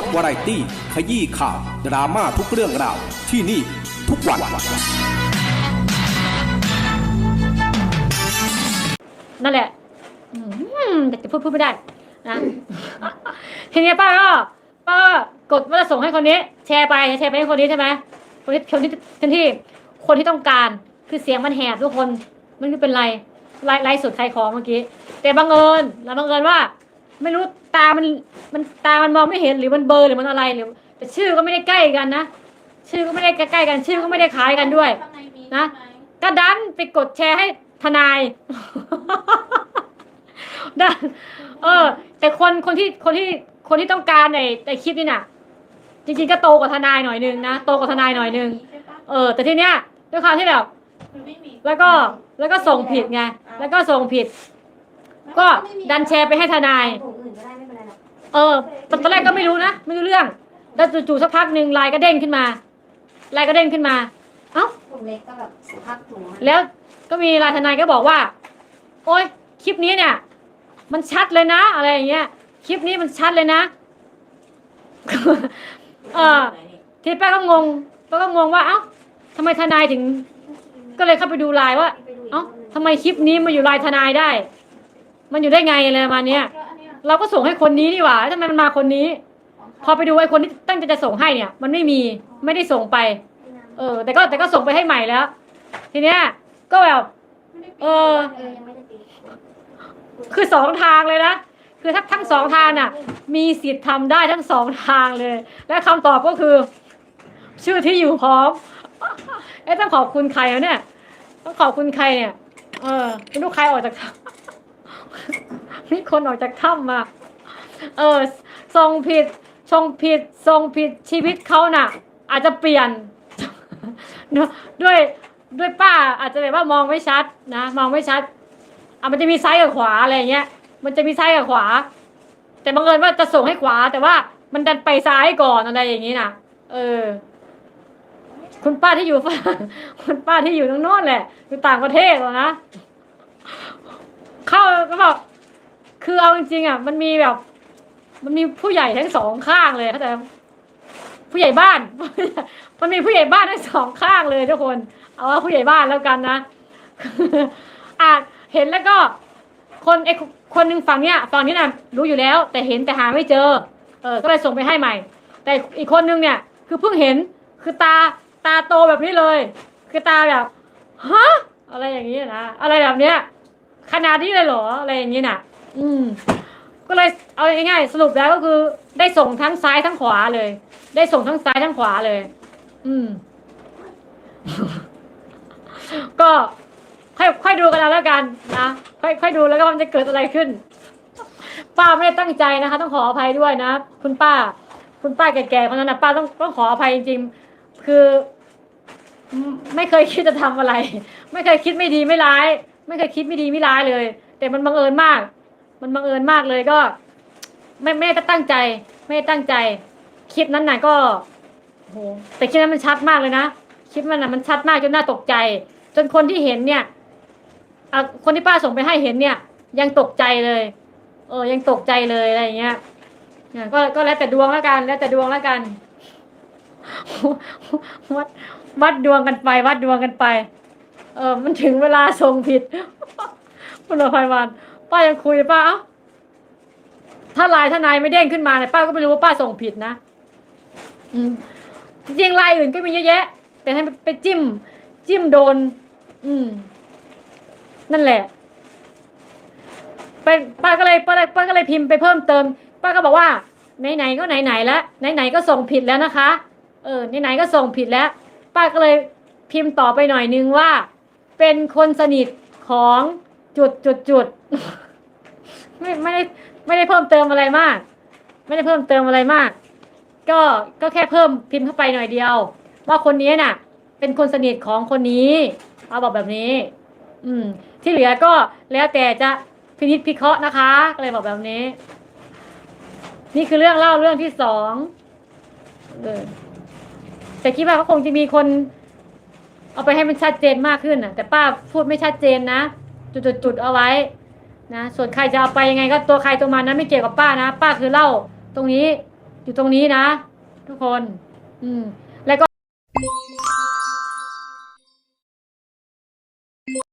สวาไรตี้ ขยี้ข่าว ดราม่าทุกเรื่องราว ที่นี่ทุกวัน นั่นแหละอืมแต่จะพูดพูดไม่ได้นะ ทีนี้ป้าก็ป้าก็กดว่าจะส่งให้คนนี้ แชร์ไปแชร์ไปให้คนนี้ใช่ไหมคนที่คนที่คนที่คนที่ต้องการคือเสียงมันแหบทุกคนมันไม่เป็นไรไล่ไล่สุดใครของเมื่อกี้ แต่บังเอิญแล้วบังเอิญว่า ไม่รู้ ตามันมันตามันมองไม่เห็นหรือมันเบลอหรือมันอะไรหรือแต่ชื่อก็ไม่ได้ใกล้กันนะชื่อก็ไม่ได้ใกล้ๆกัน ชื่อก็ไม่ได้คล้ายกันด้วยข้างในมีนะใช่ไหมก็ดันไปกดแชร์ให้ทนายดันเออ แต่คนคนที่คนที่คนที่ต้องการในในคลิปนี่น่ะ จริงๆก็โตกว่าทนายหน่อยนึงนะโตกว่าทนายหน่อยนึงใช่ปะเออ แต่ทีเนี้ยด้วยความที่แบบมันไม่มีแล้วก็แล้วก็ส่งผิดไงแล้วก็ส่งผิด ก็ดันแชร์ไปให้ทนายกลุ่มอื่นก็ได้ไม่เป็นไรหรอกเออตอนตอนแรกก็ไม่รู้นะ ไม่รู้เรื่อง แล้วจู่ๆสักพักหนึ่งไลน์ก็เด้งขึ้นมาไลน์ก็เด้งขึ้นมา เอ้ากลุ่มเล็กก็แบบสุภาพถุงแล้วก็มีรายทนายก็บอกว่า โอ้ยคลิปนี้เนี่ย มันชัดเลยนะ อะไรอย่างเงี้ย คลิปนี้มันชัดเลยนะ เออ ทีป้าก็งงป้าก็งงว่าเอ้าทำไมทนายถึง ก็เลยเข้าไปดูไลน์ว่าเอ้าทำไมคลิปนี้มาอยู่ไลน์ทนายได้ มันอยู่ได้ไงอะไรประมาณเนี้ยเราก็ส่งให้คนนี้นี่หว่าทำไมมันมาคนนี้ พอไปดูไอ้คนที่ตั้งใจจะส่งให้เนี่ย มันไม่มีไม่ได้ส่งไป เออ แต่ก็แต่ก็ส่งไปให้ใหม่แล้ว ทีเนี้ย ก็แบบเออ คือสองทางเลยนะคือทั้งทั้งสองทางน่ะ มีสิทธิ์ทำได้ทั้งสองทางเลย และคำตอบก็คือ ชื่อที่อยู่พร้อมเอ๊ะต้องขอบคุณใครเนี่ยต้องขอบคุณใครเนี่ย เออไม่รู้ใครออกจาก มีคนออกจากถ้ำมา เออส่งผิดชงผิดส่งผิดชีวิตเขาน่ะ อาจจะเปลี่ยน ด้วยด้วยป้าอาจจะแบบว่ามองไม่ชัดนะมองไม่ชัดอะมันจะมีซ้ายกับขวาอะไรเงี้ย มันจะมีซ้ายกับขวา แต่บังเอิญว่าจะส่งให้ขวา แต่ว่ามันดันไปซ้ายก่อนอะไรอย่างงี้น่ะเออ คุณป้าที่อยู่คุณป้าที่อยู่ตรงโน้นแหละอยู่ต่างประเทศหรอนะ เข้าก็บอกคือเอาจริงๆอะ มันมีแบบ มันมีผู้ใหญ่ทั้งสองข้างเลยเข้าใจผู้ใหญ่บ้าน มันมีผู้ใหญ่บ้านทั้งสองข้างเลยทุกคน เอาว่าผู้ใหญ่บ้านแล้วกันนะอาจเห็นแล้วก็ คนไอ้คนหนึ่งฝั่งเนี้ยฝั่งนี้น่ะรู้อยู่แล้ว แต่เห็นแต่หาไม่เจอ เออ ก็เลยส่งไปให้ใหม่ แต่อีกคนนึงเนี่ย คือเพิ่งเห็นคือตาตาโตแบบนี้เลย คือตาแบบฮะอะไรอย่างนี้นะอะไรแบบเนี้ย ขนาดนี้เลยเหรออะไรอย่างนี้น่ะ อืม ก็เลยเอาง่ายๆสรุปแล้วก็คือ ได้ส่งทั้งซ้ายทั้งขวาเลย ได้ส่งทั้งซ้ายทั้งขวาเลย อืม ก็ค่อยค่อยดูกันแล้วกันนะค่อยค่อยดูแล้วก็มันจะเกิดอะไรขึ้น ป้าไม่ได้ตั้งใจนะคะ ต้องขออภัยด้วยนะคุณป้า คุณป้าแก่ๆคนนั้นนะป้าต้องต้องขออภัยจริงๆคือ ไม่ไม่เคยคิดจะทำอะไร ไม่เคยคิดไม่ดีไม่ร้าย ไม่เคยคิดไม่ดีไม่ร้ายเลย แต่มันบังเอิญมาก มันบังเอิญมากเลยก็ ไม่ไม่ได้ตั้งใจ ไม่ได้ตั้งใจ คลิปนั้นน่ะก็โหแต่คลิปนั้นมันชัดมากเลยนะคลิปมันน่ะมันชัดมากจนน่าตกใจ จนคนที่เห็นเนี่ยอคนที่ป้าส่งไปให้เห็นเนี่ย ยังตกใจเลย เออ ยังตกใจเลยอะไรอย่างเงี้ยก็ก็แล้วแต่ดวงแล้วกัน แล้วแต่ดวงแล้วกัน วัดวัดดวงกันไป วัดดวงกันไป เออมันถึงเวลาส่งผิดคุณอภัยวันป้ายังคุยป้าเอ้าถ้าลายทนายไม่เด้งขึ้นมาเนี่ยป้าก็ไม่รู้ว่าป้าส่งผิดนะอืมจริงลายอื่นก็มีเยอะแยะ แต่ให้ไปจิ้ม จิ้มโดน อืม นั่นแหละไปป้าก็เลยป้าป้าก็เลยพิมพ์ไปเพิ่มเติม ป้าก็บอกว่าไหนๆก็ไหนๆแล้วไหนๆก็ส่งผิดแล้วนะคะ เออไหนๆก็ส่งผิดแล้ว ป้าก็เลย พิมพ์ต่อไปหน่อยนึงว่า เป็นคนสนิทของจุดจุดจุดไม่ไม่ได้ไม่ได้เพิ่มเติมอะไรมาก ไม่ได้เพิ่มเติมอะไรมาก ก็ก็แค่เพิ่มพิมพ์เข้าไปหน่อยเดียว ว่าคนนี้น่ะ เป็นคนสนิทของคนนี้ป้าบอกแบบนี้ อืม ที่เหลือก็แล้วแต่จะพินิจพิเคราะห์นะคะก็เลยบอกแบบนี้ นี่คือเรื่องเล่าเรื่องที่สองแต่คิดว่าเขาคงจะมีคน เอาไปให้มันชัดเจนมากขึ้นนะแต่ป้าพูดไม่ชัดเจนนะ จุดๆเอาไว้นะส่วนใครจะเอาไปยังไงก็ตัวใครตัวมันนะไม่เกี่ยวกับป้านะ ป้าคือเล่าตรงนี้อยู่ตรงนี้นะ ทุกคน อืมแล้วก็